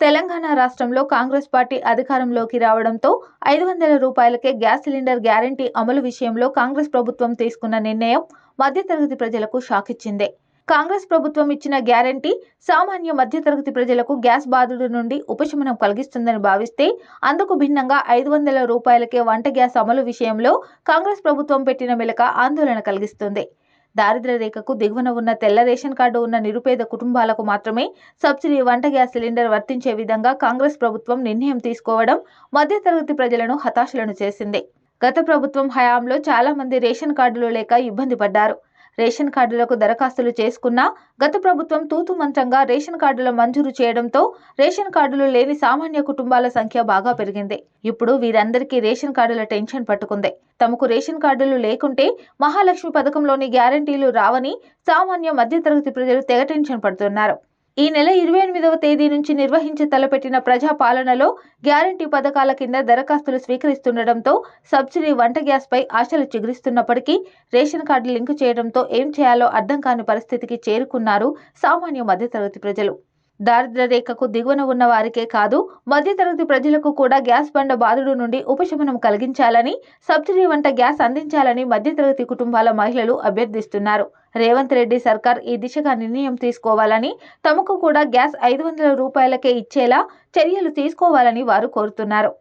తెలంగాణ రాష్ట్రంలో కాంగ్రెస్ పార్టీ అధికారంలోకి రావడంతో ఐదు వందల రూపాయలకే గ్యాస్ సిలిండర్ గ్యారంటీ అమలు విషయంలో కాంగ్రెస్ ప్రభుత్వం తీసుకున్న నిర్ణయం మధ్యతరగతి ప్రజలకు షాక్ ఇచ్చిందే కాంగ్రెస్ ప్రభుత్వం ఇచ్చిన గ్యారంటీ సామాన్య మధ్యతరగతి ప్రజలకు గ్యాస్ బాధుడు నుండి ఉపశమనం కలిగిస్తుందని భావిస్తే అందుకు భిన్నంగా ఐదు వందల రూపాయలకే వంట గ్యాస్ అమలు విషయంలో కాంగ్రెస్ ప్రభుత్వం పెట్టిన మెలక ఆందోళన కలిగిస్తుంది. దారిద్ర్య రేఖకు దిగువన ఉన్న తెల్ల రేషన్ కార్డు ఉన్న నిరుపేద కుటుంబాలకు మాత్రమే సబ్సిడీ వంట గ్యాస్ సిలిండర్ వర్తించే విధంగా కాంగ్రెస్ ప్రభుత్వం నిర్ణయం తీసుకోవడం మధ్యతరగతి ప్రజలను హతాశలను చేసింది. గత ప్రభుత్వం హయాంలో చాలా మంది రేషన్ కార్డులు లేక ఇబ్బంది పడ్డారు. రేషన్ కార్డులకు దరఖాస్తులు చేసుకున్నా గత ప్రభుత్వం తూతు మంత్రంగా రేషన్ కార్డుల మంజూరు చేయడంతో రేషన్ కార్డులు లేని సామాన్య కుటుంబాల సంఖ్య బాగా పెరిగింది. ఇప్పుడు వీరందరికీ రేషన్ కార్డుల టెన్షన్ పట్టుకుంది. తమకు రేషన్ కార్డులు లేకుంటే మహాలక్ష్మి పథకంలోని గ్యారంటీలు రావని సామాన్య మధ్యతరగతి ప్రజలు తెగ టెన్షన్ పడుతున్నారు. ఈ నెల ఇరవై ఎనిమిదవ తేదీ నుంచి నిర్వహించి తలపెట్టిన ప్రజా పాలనలో గ్యారంటీ పథకాల కింద దరఖాస్తులు స్వీకరిస్తుండటంతో సబ్సిడీ వంట గ్యాస్పై ఆశలు చిగురిస్తున్నప్పటికీ రేషన్ కార్డు లింకు చేయడంతో ఏం చేయాలో అర్థం కాని పరిస్థితికి చేరుకున్నారు సామాన్య మధ్యతరగతి ప్రజలు. దారిద్ర రేఖకు దిగువన ఉన్న వారికే కాదు మధ్యతరగతి ప్రజలకు కూడా గ్యాస్ బండ బాధుడు నుండి ఉపశమనం కలిగించాలని సబ్సిడీ వంట గ్యాస్ అందించాలని మధ్యతరగతి కుటుంబాల మహిళలు అభ్యర్థిస్తున్నారు. రేవంత్ రెడ్డి సర్కార్ ఈ దిశగా నిర్ణయం తీసుకోవాలని తమకు కూడా గ్యాస్ ఐదు వందల రూపాయలకే ఇచ్చేలా చర్యలు తీసుకోవాలని వారు కోరుతున్నారు.